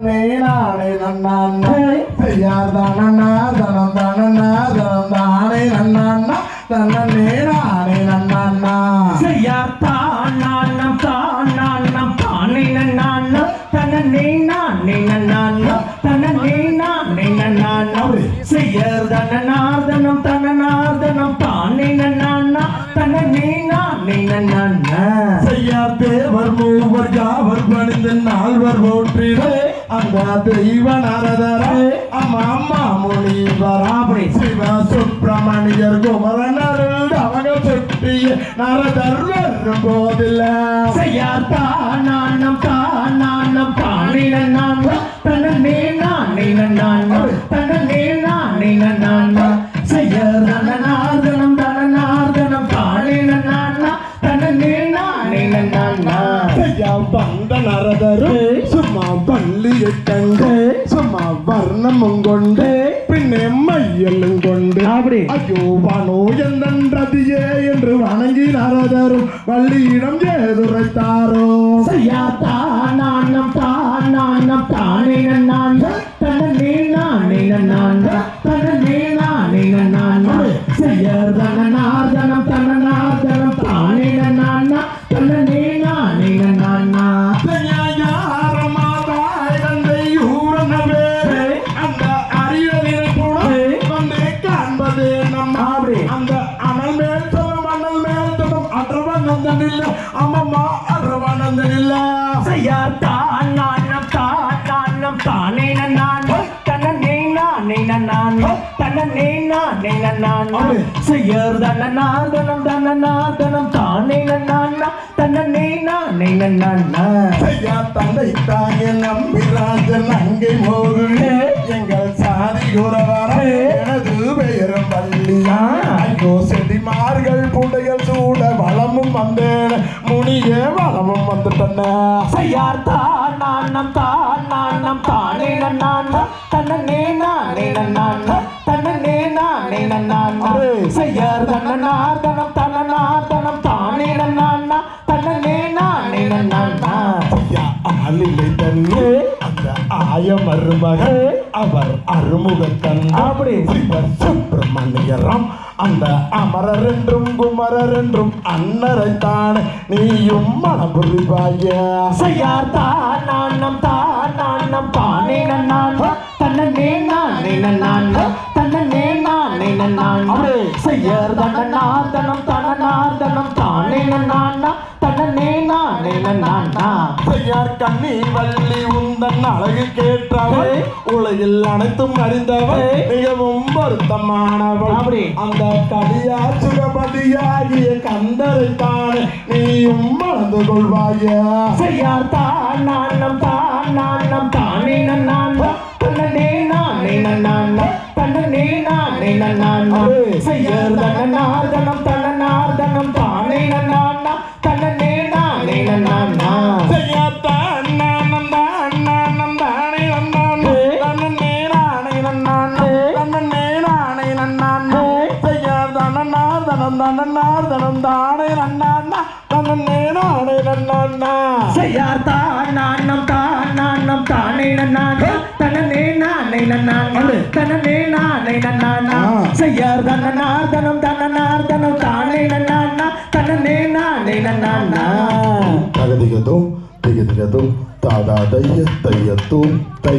நானே நன்னாண்ணா. செய்யார் தானண்ணா தனம் தானண்ணா தனம் தானே நன்னாண்ணா. தன்னே நானே நன்னாண்ணா. செய்யார் தானம் தானம் தானே நானா தனனே நானே நானா தனனே நானே நானா செய்யார் தனநாதனம் தனநாதனம் தானே நானா தனனே நானே நானா செய்யார் தேவர் மூவர் யாவர் பணிந்து நால்வர் போற்றிடே. அந்த தெய்வ நரதர அம்மா அம்மா முனிவராபடி சிவ சுப்பிரமணியர் குமரனர் அவங்க சுற்றிய நரதர்வர் போதில்ல. செய்யார் தானம் தானம் தானே நான் சும்மா வர்ணமும் கொண்டு பின்னே மையலும் கொண்டு அப்படி. ஐயோ வனோ என்னன்றதியே என்று வணங்கி நரதரும் வள்ளியிடம் ஏதுரைத்தாரோ செய்யார் தானம் தானம் தானே நானா அற்றவனந்தன் இல்ல அம்மம்மா அற்றவனந்தன் இல்ல செய்யார் தானம் தானம் தானே நானா தனனே நானே நானா தனனே நானே நானா செய்யார் தனநாதனம் தனநாதனம் தானே நானா தனனே நானே நானா ஐயா தந்தை தாங்க நம்பிராஜன் அங்கே மோகுழே எங்கள் சாதி குறவர வந்தேன். முனியே வளமும் வந்துட்டன. செய்யார் தானம் தானம் தானே நானா தனனே நானே நானா தனனே நானே நானா செய்யார் தனநாதனம் தனநாதனம் தானே நானா தனனே நானே நானா ஐயா ஆளில்லை தன்னு அந்த ஆய மருமகள் அவர் அருமுகத்தன். அப்படி. சுப்பிரமணியரம். அந்த அமரர் என்றும் குமரர் என்றும் அன்னரை தானே நீயும் மனம் புரிவாயா செய்யார் தான் தானம் தானம் தானே நானா தனனே தானே நானா தனனே நானே நானா செய்யார் கண்ணி வள்ளி உந்தன் அழகு கேட்டவள் உலகில் அனைத்தும் அறிந்தவள். மிகவும் பொருத்தமானவள் அப்படி. அந்த கடியா சுகபதியாகிய கந்தரை தானே நீயும் மறந்து கொள்வாயா. செய்யார் தானம் தானம் தானே நானா தனனே நானே நானா தனனே நானே நானா செய்யார் தனநாதனம் தனநாதனம் செய்யார் தானம் தானம் தானே நானா தனனே நானே நானா தனனே நானே நானா செய்யார் தனநாதனம் தனநாதனம் தானே நானா தனனே நானே நானா தகதிகதும் திகதிகதும் தாதா தைய தையத்தும் தை.